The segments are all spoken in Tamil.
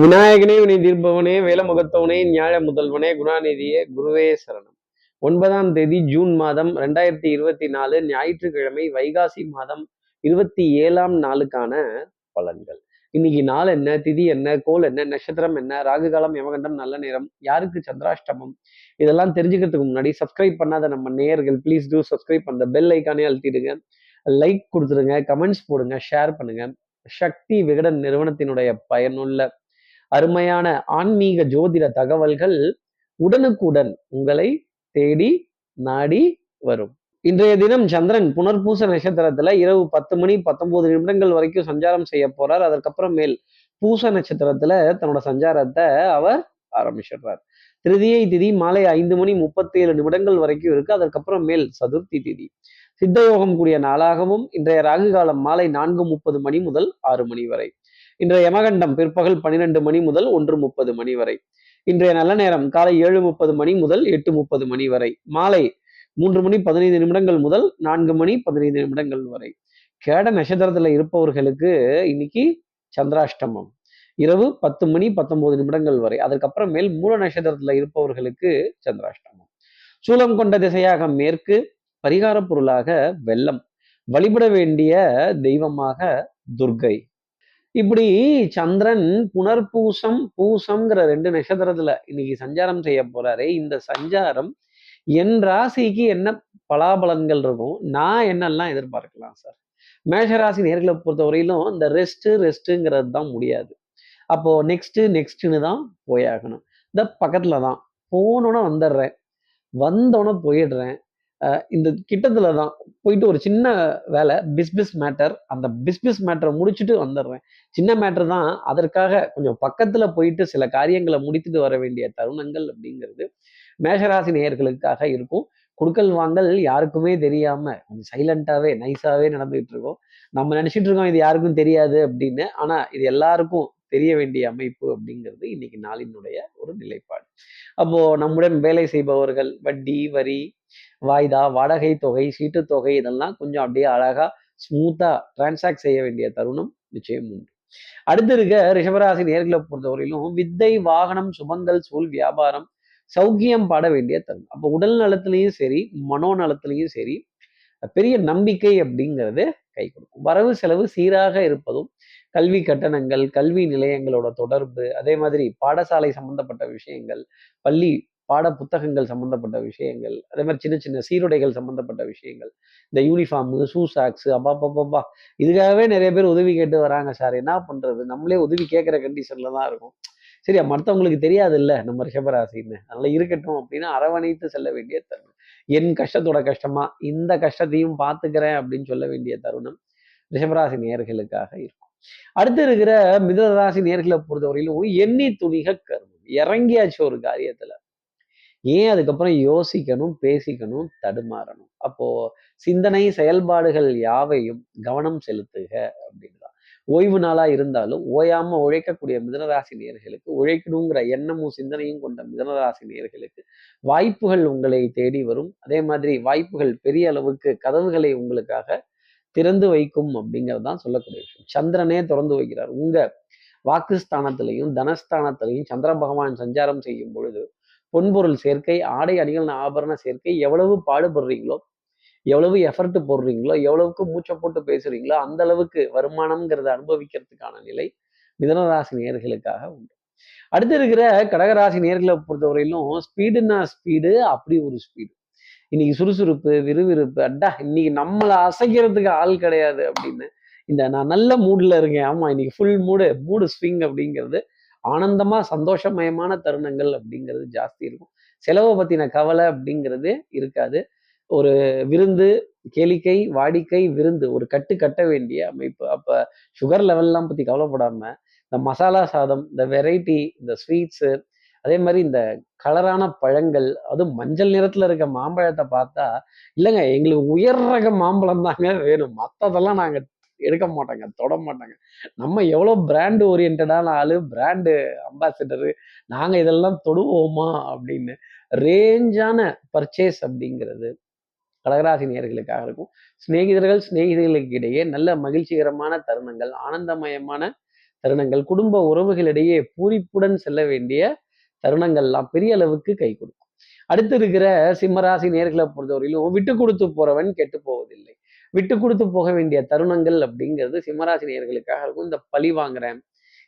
விநாயகனே வினை தீர்ப்பவனே வேலமுகத்தவனே ஞாழ முதல்வனே குணாநிதியே குருவே சரணம். ஒன்பதாம் தேதி ஜூன் மாதம் ரெண்டாயிரத்தி இருபத்தி நாலு ஞாயிற்றுக்கிழமை வைகாசி மாதம் இருபத்தி ஏழாம் நாளுக்கான பலன்கள். இன்னைக்கு நாள் என்ன திதி என்ன கோல் என்ன நட்சத்திரம் என்ன ராகு காலம் யமகண்டம் நல்ல நேரம் யாருக்கு சந்திராஷ்டமம் இதெல்லாம் தெரிஞ்சுக்கிறதுக்கு முன்னாடி சப்ஸ்கிரைப் பண்ணாத நம்ம நேயர்கள் ப்ளீஸ் டூ சப்ஸ்கிரைப் பண்ண பெல் ஐக்கானே அழுத்திடுங்க. லைக் கொடுத்துருங்க கமெண்ட்ஸ் போடுங்க ஷேர் பண்ணுங்க. சக்தி விகடன் நிறுவனத்தினுடைய பயனுள்ள அருமையான ஆன்மீக ஜோதிட தகவல்கள் உடனுக்குடன் உங்களை தேடி நாடி வரும். இன்றைய தினம் சந்திரன் புனர்பூச நட்சத்திரத்துல இரவு பத்து மணி பத்தொன்பது நிமிடங்கள் வரைக்கும் சஞ்சாரம் செய்ய போறார். அதற்கப்புறம் மேல் பூச நட்சத்திரத்துல தன்னோட சஞ்சாரத்தை அவர் ஆரம்பிச்சிடுறார். திருதியை திதி மாலை ஐந்து மணி முப்பத்தி ஏழு நிமிடங்கள் வரைக்கும் இருக்கு. அதற்கப்புறம் மேல் சதுர்த்தி திதி. சித்தயோகம் கூடிய நாளாகவும் இன்றைய ராகு காலம் மாலை நான்கு முப்பது மணி முதல் ஆறு மணி வரை. இன்றைய யமகண்டம் பிற்பகல் பன்னிரெண்டு மணி முதல் ஒன்று முப்பது மணி வரை. இன்றைய நல்ல நேரம் காலை ஏழு முப்பது மணி முதல் எட்டு முப்பது மணி வரை. மாலை மூன்று மணி பதினைந்து நிமிடங்கள் முதல் நான்கு மணி பதினைந்து நிமிடங்கள் வரை. கேட நட்சத்திரத்துல இருப்பவர்களுக்கு இன்னைக்கு சந்திராஷ்டமம். இரவு பத்து மணி பத்தொன்பது நிமிடங்கள் வரை. அதுக்கப்புறம் மேல் மூல நட்சத்திரத்துல இருப்பவர்களுக்கு சந்திராஷ்டமம். சூலம் கொண்ட திசையாக மேற்கு பரிகார பொருளாக வெள்ளம். வழிபட வேண்டிய தெய்வமாக துர்கை இப்படி சந்திரன் புனர்பூசம் பூசம்ங்கிற ரெண்டு நட்சத்திரத்துல இன்னைக்கு சஞ்சாரம் செய்ய போறாரு. இந்த சஞ்சாரம் என் ராசிக்கு என்ன பலாபலன்கள் இருக்கும்? நான் என்னெல்லாம் எதிர்பார்க்கலாம் சார் மேஷராசி நேர்களை பொறுத்தவரையிலும் இந்த ரெஸ்ட் ரெஸ்ட்டுங்கிறது தான் முடியாது. அப்போ நெக்ஸ்ட் நெக்ஸ்ட்னு தான் போயாகணும். இந்த பக்கத்துல தான் போனோன்னு வந்துடுறேன். வந்தோன்னே போயிடுறேன். இந்த கிட்டத்துல தான் போயிட்டு ஒரு சின்ன வேலை பிஸ்பிஸ் மேட்டர் அந்த பிஸ்பிஸ் மேட்டரை முடிச்சுட்டு வந்துடுறேன் சின்ன மேட்டர் தான். அதற்காக கொஞ்சம் பக்கத்துல போயிட்டு சில காரியங்களை முடித்துட்டு வர வேண்டிய தருணங்கள் அப்படிங்கிறது மேஷராசி நேயர்களுக்காக இருக்கும். குடுக்கல் வாங்கல் யாருக்குமே தெரியாம கொஞ்சம் சைலண்டாவே நைஸாவே நடந்துகிட்டு இருக்கோம். நம்ம நினைச்சிட்டு இருக்கோம் இது யாருக்கும் தெரியாது அப்படின்னு. ஆனா இது எல்லாருக்கும் தெரிய வேண்டிய அமைப்பு அப்படிங்கிறது இன்னைக்கு நாளினுடைய ஒரு நிலைப்பாடு. அப்போ நம்முடன் வேலை செய்பவர்கள் வட்டி வரி வாய்தா வாடகை தொகை சீட்டு தொகை இதெல்லாம் கொஞ்சம் அப்படியே அழகா ஸ்மூத்தா டிரான்சாக்ட் செய்ய வேண்டிய தருணம் நிச்சயம் உண்டு. அடுத்து இருக்க ரிஷபராசி நேர்களை பொறுத்தவரையிலும் வித்தை வாகனம் சுபங்கள் சூழ் வியாபாரம் சௌக்கியம் பாட வேண்டிய தருணம். அப்போ உடல் நலத்திலையும் சரி மனோ நலத்திலையும் சரி பெரிய நம்பிக்கை அப்படிங்கிறது கை கொடுக்கும். வரவு செலவு சீராக இருப்பதும் கல்வி கட்டணங்கள் கல்வி நிலையங்களோட தொடர்பு அதே மாதிரி பாடசாலை சம்பந்தப்பட்ட விஷயங்கள் பள்ளி பாட புத்தகங்கள் சம்பந்தப்பட்ட விஷயங்கள் அதே மாதிரி சின்ன சின்ன சீருடைகள் சம்பந்தப்பட்ட விஷயங்கள் இந்த யூனிஃபார்மு ஷூ சாக்ஸு அப்பா இதுக்காகவே நிறைய பேர் உதவி கேட்டு வராங்க சார் என்ன பண்ணுறது நம்மளே உதவி கேட்குற கண்டிஷனில் தான் இருக்கும். சரியா மற்றவங்களுக்கு தெரியாது இல்லை நம்ம ரிஷபராசின்னு அதனால இருக்கட்டும் அப்படின்னா அரவணைத்து செல்ல வேண்டிய தருணம். என் கஷ்டத்தோட கஷ்டமா இந்த கஷ்டத்தையும் பார்த்துக்கிறேன் அப்படின்னு சொல்ல வேண்டிய தருணம் ரிஷபராசி நேர்களுக்காக இருக்கும். அடுத்து இருக்கிற மிதராசி நேர்களை பொறுத்தவரையிலும் எண்ணி துணிக கருமம். இறங்கியாச்சு ஒரு காரியத்துல. ஏன் அதுக்கப்புறம் யோசிக்கணும் பேசிக்கணும் தடுமாறணும்? அப்போ சிந்தனை செயல்பாடுகள் யாவையும் கவனம் செலுத்துக அப்படின்றாங்க ஓய்வு நாளா இருந்தாலும் ஓயாமல் உழைக்கக்கூடிய மிதனராசி நேர்களுக்கு உழைக்கணுங்கிற எண்ணமும் சிந்தனையும் கொண்ட மிதனராசி நேர்களுக்கு வாய்ப்புகள் உங்களை தேடி வரும். அதே மாதிரி வாய்ப்புகள் பெரிய அளவுக்கு கதவுகளை உங்களுக்காக திறந்து வைக்கும் அப்படிங்கிறது தான் சொல்லக்கூடிய விஷயம். சந்திரனே திறந்து வைக்கிறார். உங்க வாக்குஸ்தானத்திலையும் தனஸ்தானத்திலையும் சந்திர பகவான் சஞ்சாரம் செய்யும் பொழுது பொன்பொருள் சேர்க்கை ஆடை அணிகள் ஆபரண சேர்க்கை எவ்வளவு பாடுபடுறீங்களோ எவ்வளவு எஃபர்ட் போடுறீங்களோ எவ்வளவுக்கு மூச்சை போட்டு பேசுறீங்களோ அந்த அளவுக்கு வருமானம்ங்கிறத அனுபவிக்கிறதுக்கான நிலை மிதனராசி நேர்களுக்காக உண்டு. அடுத்து இருக்கிற கடகராசி நேர்களை பொறுத்தவரையிலும் ஸ்பீடுன்னா ஸ்பீடு அப்படி ஒரு ஸ்பீடு இன்னைக்கு சுறுசுறுப்பு விறுவிறுப்பு அட்டா இன்னைக்கு நம்மளை அசைக்கிறதுக்கு ஆள் கிடையாது அப்படின்னு இந்த நான் நல்ல மூடில் இருக்கேன். ஆமா இன்னைக்கு ஃபுல் மூடு மூடு ஸ்விங் அப்படிங்கிறது ஆனந்தமாக சந்தோஷமயமான தருணங்கள் அப்படிங்கிறது ஜாஸ்தி இருக்கும். செலவை பற்றின கவலை அப்படிங்கிறது இருக்காது. ஒரு விருந்து கேளிக்கை வாடிக்கை விருந்து ஒரு கட்டு கட்ட வேண்டிய அமைப்பு. அப்ப சுகர் லெவல்லாம் பத்தி கவலைப்படாம இந்த மசாலா சாதம் இந்த வெரைட்டி இந்த ஸ்வீட்ஸு அதே மாதிரி இந்த கலரான பழங்கள் அதுவும் மஞ்சள் நிறத்துல இருக்க மாம்பழத்தை பார்த்தா இல்லைங்க எங்களுக்கு உயர் ரக மாம்பழம் தாங்க வேணும். மற்றதெல்லாம் நாங்க எடுக்க மாட்டாங்க தொட மாட்டாங்க. நம்ம எவ்வளோ பிராண்டு ஓரியன்டான ஆளு பிராண்டு அம்பாசிடரு நாங்கள் இதெல்லாம் தொடுவோமா அப்படின்னு ரேஞ்சான பர்ச்சேஸ் அப்படிங்கிறது கடகராசி நேர்களுக்காக இருக்கும். சிநேகிதர்கள் சிநேகிதர்களுக்கு இடையே நல்ல மகிழ்ச்சிகரமான தருணங்கள் ஆனந்தமயமான தருணங்கள் குடும்ப உறவுகளிடையே பூரிப்புடன் செல்ல வேண்டிய தருணங்கள்லாம் பெரிய அளவுக்கு கை கொடுக்கும். அடுத்து இருக்கிற சிம்மராசி நேர்களை பொறுத்தவரையிலும் விட்டு கொடுத்து போறவன் கெட்டு போவதில்லை. விட்டு கொடுத்து போக வேண்டிய தருணங்கள் அப்படிங்கிறது சிம்மராசி நேர்களுக்காக இருக்கும். இந்த பழி வாங்குறேன்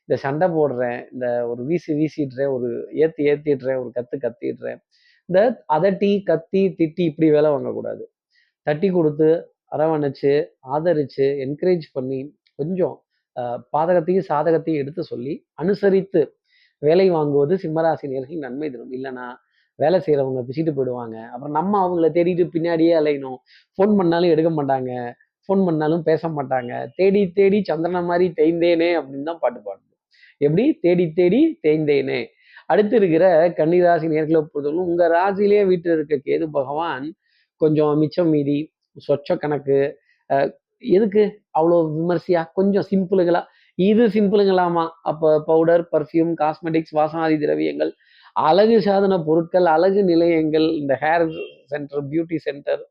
இந்த சண்டை போடுறேன் இந்த ஒரு வீசி வீசிடுறேன் ஒரு ஏத்தி ஏத்திடுறேன் ஒரு கத்து கத்திடுறேன் இந்த அதட்டி கத்தி திட்டி இப்படி வேலை வாங்கக்கூடாது. தட்டி கொடுத்து அரவணைச்சு ஆதரிச்சு என்கரேஜ் பண்ணி கொஞ்சம் பாதகத்தையும் சாதகத்தையும் எடுத்து சொல்லி அனுசரித்து வேலை வாங்குவது சிம்மராசினியர்கள் நன்மை தரும். இல்லைன்னா வேலை செய்கிறவங்க பிசிட்டு போயிடுவாங்க. அப்புறம் நம்ம அவங்கள தேடிட்டு பின்னாடியே அலையணும். ஃபோன் பண்ணாலும் எடுக்க மாட்டாங்க. ஃபோன் பண்ணாலும் பேச மாட்டாங்க. தேடி தேடி சந்திரன மாதிரி தேய்ந்தேனே அப்படின்னு தான் பாட்டு பாடுது எப்படி? தேடி தேடி தேய்ந்தேனே. அடுத்து இருக்கிற கன்னிராசி நேர்களை பொறுத்தவரைக்கும் உங்க ராசியிலே வீட்டில் இருக்க கேது பகவான் கொஞ்சம் மிச்சம் மீதி சொச்ச கணக்கு எதுக்கு அவ்வளோ விமர்சையா? கொஞ்சம் சிம்பிளுகளா இது சிம்பிளுங்களாமா அப்போ பவுடர் பர்ஃப்யூம் காஸ்மெட்டிக்ஸ் வாசனாதி திரவியங்கள் அழகு சாதன பொருட்கள் அழகு நிலையங்கள் இந்த hair centre beauty centre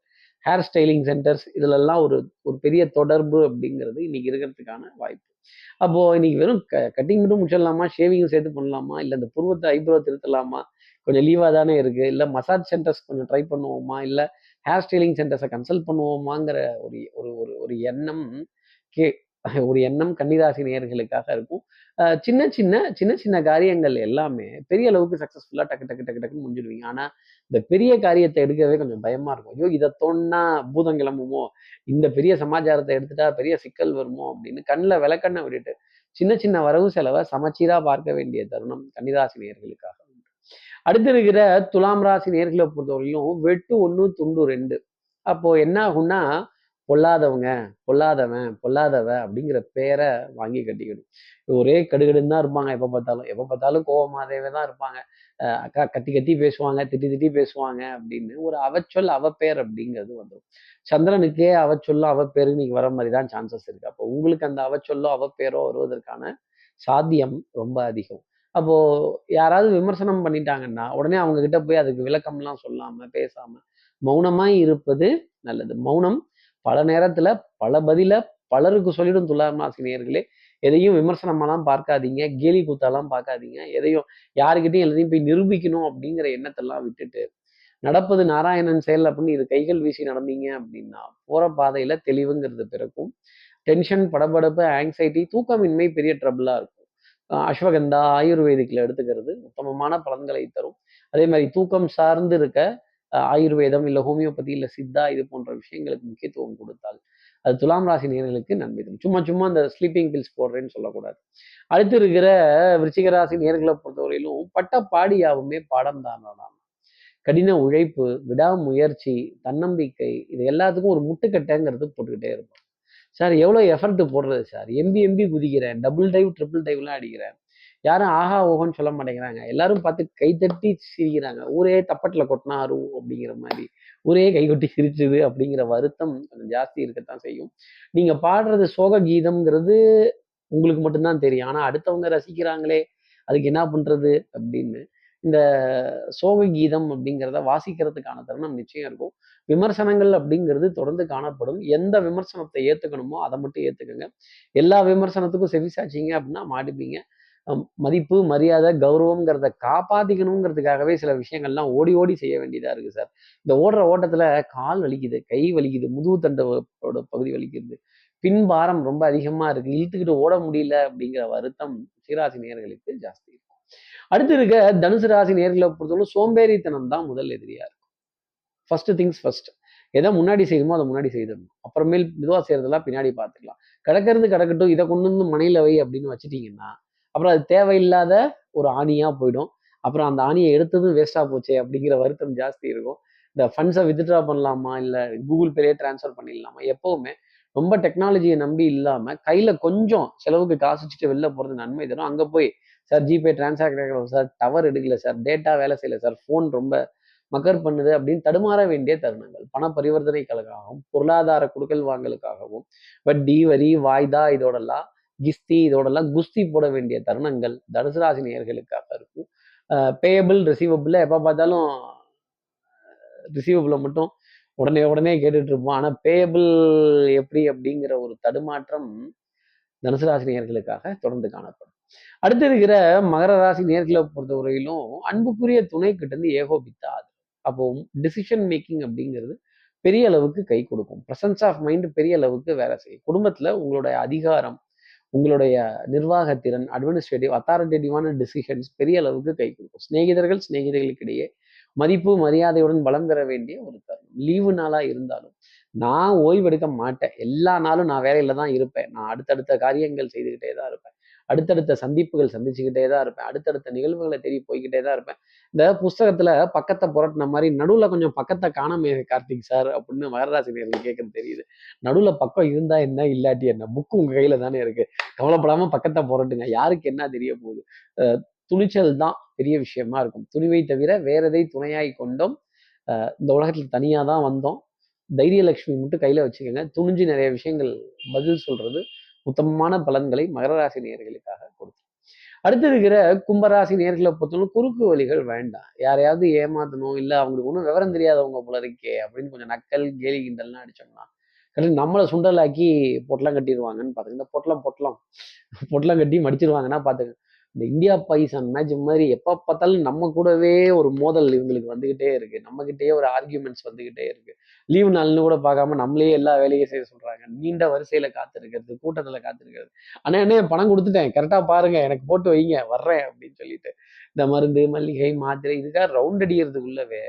hair styling centres இதிலெல்லாம் ஒரு ஒரு பெரிய தொடர்பு அப்படிங்கிறது இன்னைக்கு இருக்கிறதுக்கான வாய்ப்பு. அப்போ இன்னைக்கு வெறும் க கட்டிங் மட்டும் முடிச்சிடலாமா? ஷேவிங்கும் சேர்த்து பண்ணலாமா? இல்லை இந்த புருவத்தை ஐப்ரோ திருத்தலாமா? கொஞ்சம் லீவாக தானே இருக்கு. இல்லை மசாஜ் சென்டர்ஸ் கொஞ்சம் ட்ரை பண்ணுவோமா? இல்லை ஹேர் ஸ்டைலிங் சென்டர்ஸை கன்சல்ட் பண்ணுவோமாங்கிற ஒரு ஒரு ஒரு ஒரு எண்ணம் கே ஒரு எண்ணம் கன்னிராசி நேர்களுக்காக இருக்கும். சின்ன சின்ன சின்ன சின்ன காரியங்கள் எல்லாமே பெரிய அளவுக்கு சக்ஸஸ்ஃபுல்லாக டக்கு டக்கு டக்கு டக்குன்னு முடிஞ்சிடுவீங்க. ஆனால் இந்த பெரிய காரியத்தை எடுக்கவே கொஞ்சம் பயமா இருக்கும். ஐயோ இதை தோணுனா பூதம் கிளம்புமோ? இந்த பெரிய சமாச்சாரத்தை எடுத்துட்டா பெரிய சிக்கல் வருமோ? அப்படின்னு கண்ணில் விளக்கண்ணை விட்டுட்டு சின்ன சின்ன வரவு செலவை சமச்சீராக பார்க்க வேண்டிய தருணம் கன்னிராசி நேர்களுக்காக அடுத்து இருக்கிற துலாம் ராசி நேர்களை பொறுத்தவரையிலும் வெட்டு ஒன்று துண்டு ரெண்டு. அப்போ என்ன ஆகும்னா பொல்லாதவங்க பொல்லாதவன் பொல்லாதவ அப்படிங்கிற பேரை வாங்கி கட்டிக்கணும். ஒரே கடுகடுன்னு தான் இருப்பாங்க எப்போ பார்த்தாலும். எப்போ பார்த்தாலும் கோவமாதேவே தான் இருப்பாங்க. அக்கா கத்தி கத்தி பேசுவாங்க திட்டி திட்டி பேசுவாங்க அப்படின்னு ஒரு அவச்சொல் அவப்பேர் அப்படிங்கிறது வந்துடும் சந்திரனுக்கே அவச்சொல்லும் அவப்பேரு இன்னைக்கு வர மாதிரி தான் சான்சஸ் இருக்கு. அப்போ உங்களுக்கு அந்த அவச்சொல்லோ அவப்பேரோ வருவதற்கான சாத்தியம் ரொம்ப அதிகம். அப்போ யாராவது விமர்சனம் பண்ணிட்டாங்கன்னா உடனே அவங்க கிட்ட போய் அதுக்கு விளக்கம்லாம் சொல்லாம பேசாம மௌனமாய் இருப்பது நல்லது. மௌனம் பல நேரத்துல பல பதில பலருக்கு சொல்லிடும் துலாம் ராசினியர்களே எதையும் விமர்சனமாலாம் பார்க்காதீங்க கேலி கூத்தாலாம் பார்க்காதீங்க. எதையும் யாருக்கிட்டையும் எல்லாத்தையும் போய் நிரூபிக்கணும் அப்படிங்கிற எண்ணத்தெல்லாம் விட்டுட்டு நடப்பது நாராயணன் செயல் அப்படின்னு இது கைகள் வீசி நடந்தீங்க அப்படின்னா போற பாதையில தெளிவுங்கிறது பிறக்கும். டென்ஷன் படபடப்பு ஆங்ஸைட்டி தூக்கமின்மை பெரிய ட்ரபிளா இருக்கும். அஸ்வகந்தா ஆயுர்வேதிக்கில் எடுத்துக்கிறது உத்தமமான பலன்களை தரும். அதே மாதிரி தூக்கம் சார்ந்து இருக்க ஆயுர்வேதம் இல்லை ஹோமியோபதி இல்லை சித்தா இது போன்ற விஷயங்களுக்கு முக்கியத்துவம் கொடுத்தால் அது துலாம் ராசி நேர்களுக்கு நன்மை தரும் சும்மா சும்மா அந்த ஸ்லீப்பிங் பில்ஸ் போடுறேன்னு சொல்லக்கூடாது. அடுத்து இருக்கிற விருச்சிக ராசி நேர்களை பொறுத்தவரையிலும் பட்ட பாடியாவுமே பாடம் தானாம் கடின உழைப்பு விடாமுயற்சி தன்னம்பிக்கை இது எல்லாத்துக்கும் ஒரு முட்டுக்கட்டைங்கிறது போட்டுக்கிட்டே இருப்போம். சார் எவ்வளோ எஃபர்ட் போடுறது சார்? எம்பி எம்பி குதிக்கிறேன் டபுள் டைவ் ட்ரிபிள் டைவ்லாம் அடிக்கிறேன். யாரும் ஆஹா ஓஹோன்னு சொல்ல மாட்டேங்கிறாங்க. எல்லாரும் பார்த்து கைத்தட்டி சிரிக்கிறாங்க. ஊரே தப்பட்டில் கொட்டினா அருவும் அப்படிங்கிற மாதிரி. ஊரே கைகொட்டி சிரிச்சுது அப்படிங்கிற வருத்தம் கொஞ்சம் ஜாஸ்தி இருக்கத்தான் செய்யும். நீங்க பாடுறது சோக கீதம்ங்கிறது உங்களுக்கு மட்டும்தான் தெரியும். ஆனா அடுத்தவங்க ரசிக்கிறாங்களே அதுக்கு என்ன பண்றது அப்படின்னு. இந்த சோக கீதம் அப்படிங்கிறத வாசிக்கிறதுக்கான தருணம் நிச்சயம் இருக்கும். விமர்சனங்கள் அப்படிங்கிறது தொடர்ந்து காணப்படும். எந்த விமர்சனத்தை ஏற்றுக்கணுமோ அதை மட்டும் ஏற்றுக்கங்க எல்லா விமர்சனத்துக்கும் செவிசாச்சிங்க அப்படின்னா மாடிப்பீங்க மதிப்பு மரியாதை கௌரவங்கிறத காப்பாத்திக்கணுங்கிறதுக்காகவே சில விஷயங்கள்லாம் ஓடி ஓடி செய்ய வேண்டியதா இருக்கு சார். இந்த ஓடுற ஓட்டத்துல கால் வலிக்குது கை வலிக்குது முதுகு தண்டோட பகுதி வலிக்குது. பின்பாரம் ரொம்ப அதிகமா இருக்கு. இழுத்துக்கிட்டு ஓட முடியல அப்படிங்கிற வருத்தம் சீராசி நேர்களுக்கு ஜாஸ்தி இருக்கும். அடுத்து இருக்க தனுசு ராசி நேர்களை பொறுத்தவரை சோம்பேறித்தனம் தான் முதல் எதிரியா இருக்கும். ஃபர்ஸ்ட் திங்ஸ் ஃபர்ஸ்ட் எதை முன்னாடி செய்யணுமோ அதை முன்னாடி செய்திடணும். அப்புறமேல் மெதுவாக செய்யறதெல்லாம் பின்னாடி பார்த்துக்கலாம். கிடக்கிறது கிடக்கட்டும் இதை கொண்டு வந்து மனையில வை அப்படின்னு வச்சுட்டீங்கன்னா அப்புறம் அது தேவையில்லாத ஒரு ஆணியாக போயிடும். அப்புறம் அந்த ஆணியை எடுத்ததும் வேஸ்ட்டாக போச்சே அப்படிங்கிற வருத்தம் ஜாஸ்தி இருக்கும். இந்த ஃபண்ட்ஸை வித்ட்ரா பண்ணலாமா? இல்லை கூகுள் பேலேயே டிரான்ஸ்ஃபர் பண்ணிடலாமா? எப்போவுமே ரொம்ப டெக்னாலஜியை நம்பி இல்லாமல் கையில் கொஞ்சம் செலவுக்கு காசு வச்சுட்டு வெளில போகிறது நன்மை தரும் அங்கே போய் sir GPay transact sir tower எடுக்கல சார் டேட்டா வேலை செய்யல சார் ஃபோன் ரொம்ப மக்கர் பண்ணுது அப்படின்னு தடுமாற வேண்டிய தருணங்கள். பண பரிவர்த்தனைகளுக்காகவும் பொருளாதார குடுக்கல் வாங்கலுக்காகவும் வட்டி வரி வாய்தா இதோடெல்லாம் கிஸ்தி இதோடலாம் குஸ்தி போட வேண்டிய தருணங்கள் தனுசுராசி நேர்களுக்காக இருக்கும். பேயபிள் ரிசீவபிள் எப்போ பார்த்தாலும் ரிசீவபிளை மட்டும் உடனே உடனே கேட்டுட்டு இருப்போம். ஆனால் பேயபிள் எப்படி அப்படிங்கிற ஒரு தடுமாற்றம் தனுசு ராசி நேர்களுக்காக தொடர்ந்து காணப்படும். அடுத்து இருக்கிற மகர ராசி நேர்களை பொறுத்தவரையிலும் அன்புக்குரிய துணை கிட்ட இருந்து ஏகோபித்தாது அப்போ டிசிஷன் மேக்கிங் அப்படிங்கிறது பெரிய அளவுக்கு கை கொடுக்கும். ப்ரெசன்ஸ் ஆஃப் மைண்ட் பெரிய அளவுக்கு வேலை செய்யும். குடும்பத்துல உங்களுடைய அதிகாரம் உங்களுடைய நிர்வாகத்திறன் அட்மினிஸ்ட்ரேட்டிவ் அத்தாரிட்டேட்டிவான டிசிஷன்ஸ் பெரிய அளவுக்கு கை கொடுக்கும். சிநேகிதர்கள் சிநேகிதர்களுக்கிடையே மதிப்பு மரியாதையுடன் பலம் பெற வேண்டிய ஒரு தருணம். லீவு நாளாக இருந்தாலும் நான் ஓய்வெடுக்க மாட்டேன். எல்லா நாளும் நான் வேலையில தான் இருப்பேன். நான் அடுத்தடுத்த காரியங்கள் செய்துக்கிட்டே தான் இருப்பேன். அடுத்தடுத்த சந்திப்புகள் சந்திச்சுக்கிட்டே தான் இருப்பேன். அடுத்தடுத்த நிகழ்வுகளை தேடி போய்கிட்டே தான் இருப்பேன். இந்த புஸ்தகத்துல பக்கத்தை புரட்டின மாதிரி நடுவில் கொஞ்சம் பக்கத்தை காணாமே கார்த்திக் சார் அப்படின்னு மகராசினியர்கள் நேர்கள் கேட்கறது தெரியுது. நடுவில் பக்கம் இருந்தா என்ன இல்லாட்டி என்ன? புக்கு உங்க கையில தானே இருக்கு. கவலைப்படாம பக்கத்தை புரட்டுங்க. யாருக்கு என்ன தெரிய போகுது? துணிச்சல் தான் பெரிய விஷயமா இருக்கும். துணிவை தவிர வேற எதை துணையாய் கொண்டோம் இந்த உலகத்துல தனியா தான் வந்தோம். தைரியலட்சுமி மட்டும் கையில வச்சுக்கோங்க. துணிஞ்சு நிறைய விஷயங்கள் பதில் சொல்றது உத்தமமான பலன்களை மகர ராசி நேர்களுக்காக கொடுக்கும் அடுத்து இருக்கிற கும்பராசி நேர்களை பொறுத்தவரை குறுக்கு வழிகள் வேண்டாம். யாரையாவது ஏமாத்தணும் இல்லை அவங்களுக்கு ஒன்றும் விவரம் தெரியாதவங்க போல இருக்கே அப்படின்னு கொஞ்சம் நக்கல் கேலி கிண்டல்லாம் அடிச்சோம்னா கரெக்ட் நம்மளை சுண்டலாக்கி பொட்டலம் கட்டிடுவாங்கன்னு பார்த்துங்க இந்த பொட்டலம் பொட்டலம் பொட்டலம் கட்டி மடிச்சிருவாங்கன்னா பார்த்துங்க இந்த இந்தியா பாகிஸ்தான் மேட்ச் மாதிரி எப்போ பார்த்தாலும் நம்ம கூடவே ஒரு மோதல் இவங்களுக்கு வந்துகிட்டே இருக்கு. நம்ம கிட்டேயே ஒரு ஆர்கியூமெண்ட்ஸ் வந்துகிட்டே இருக்கு. லீவு நாள்னு கூட பார்க்காம நம்மளே எல்லா வேலையும் செய்ய சொல்றாங்க. நீண்ட வரிசையில காத்திருக்கிறது கூட்டத்துல காத்திருக்கிறது. ஆனால் என்ன பணம் கொடுத்துட்டேன். கரெக்டா பாருங்க. எனக்கு போட்டு வைங்க. வர்றேன் அப்படின்னு சொல்லிட்டு. இந்த மருந்து மல்லிகை மாத்திரை இதுக்காக ரவுண்ட் அடிக்கிறதுக்குள்ளவே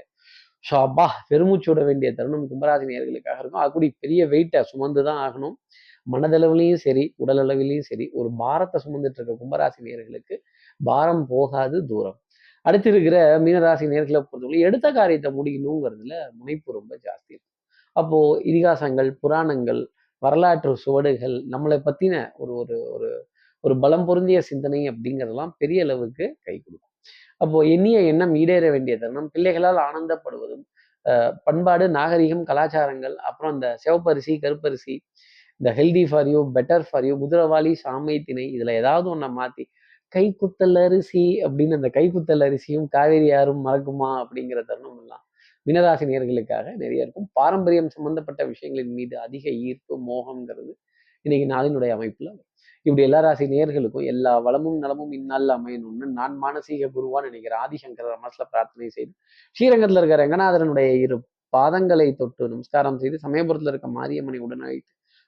ஷாப்பா பெருமூச்சு விட வேண்டிய தருணம் கும்பராசி நேர்களுக்காக இருக்கும். அது கூடி பெரிய வெயிட்டை சுமந்து தான் ஆகணும். மனதளவுலையும் சரி உடல் அளவிலையும் சரி ஒரு பாரத்தை சுமந்துட்டு இருக்க கும்பராசி நேர்களுக்கு பாரம் போகாது தூரம். அடுத்து இருக்கிற மீனராசி நேர்களை பொறுத்தவரை எடுத்த காரியத்தை முடிக்கணுங்கிறதுல முனைப்பு ரொம்ப ஜாஸ்தி இருக்கும். அப்போ இதிகாசங்கள் புராணங்கள் வரலாற்று சுவடுகள் நம்மளை பத்தின ஒரு ஒரு ஒரு ஒரு பலம் பொருந்திய சிந்தனை அப்படிங்கிறதெல்லாம் பெரிய அளவுக்கு கை கொடுக்கும். அப்போ எண்ணிய எண்ணம் ஈடேற வேண்டிய தருணம் பிள்ளைகளால் ஆனந்தப்படுவதும் அஹ் பண்பாடு நாகரிகம் கலாச்சாரங்கள் அப்புறம் இந்த சிவப்பரிசி கருப்பரிசி இந்த healthy for you better for you குதிரவாளி சாமை திணை இதுல ஏதாவது ஒன்றை மாத்தி கைக்குத்தல் அரிசி அப்படின்னு அந்த கைக்குத்தல் அரிசியும் காவேரி யாரும் மறக்குமா அப்படிங்கிற தருணம் எல்லாம் மினராசி நேர்களுக்காக நிறைய இருக்கும். பாரம்பரியம் சம்பந்தப்பட்ட விஷயங்களின் மீது அதிக ஈர்ப்பு மோகம்ங்கிறது இன்னைக்கு நாளினுடைய அமைப்பில் இப்படி எல்லா ராசி நேர்களுக்கும் எல்லா வளமும் நலமும் இந்நாளில் அமையணும்னு நான் மானசீக குருவான்னு நினைக்கிற ஆதிசங்கர மனசுல பிரார்த்தனை செய்து ஸ்ரீரங்கத்துல இருக்கிற ரங்கநாதரனுடைய இரு பாதங்களை தொட்டு நமஸ்காரம் செய்து சமயபுரத்துல இருக்க மாரியம்மனை உடன் அழைத்து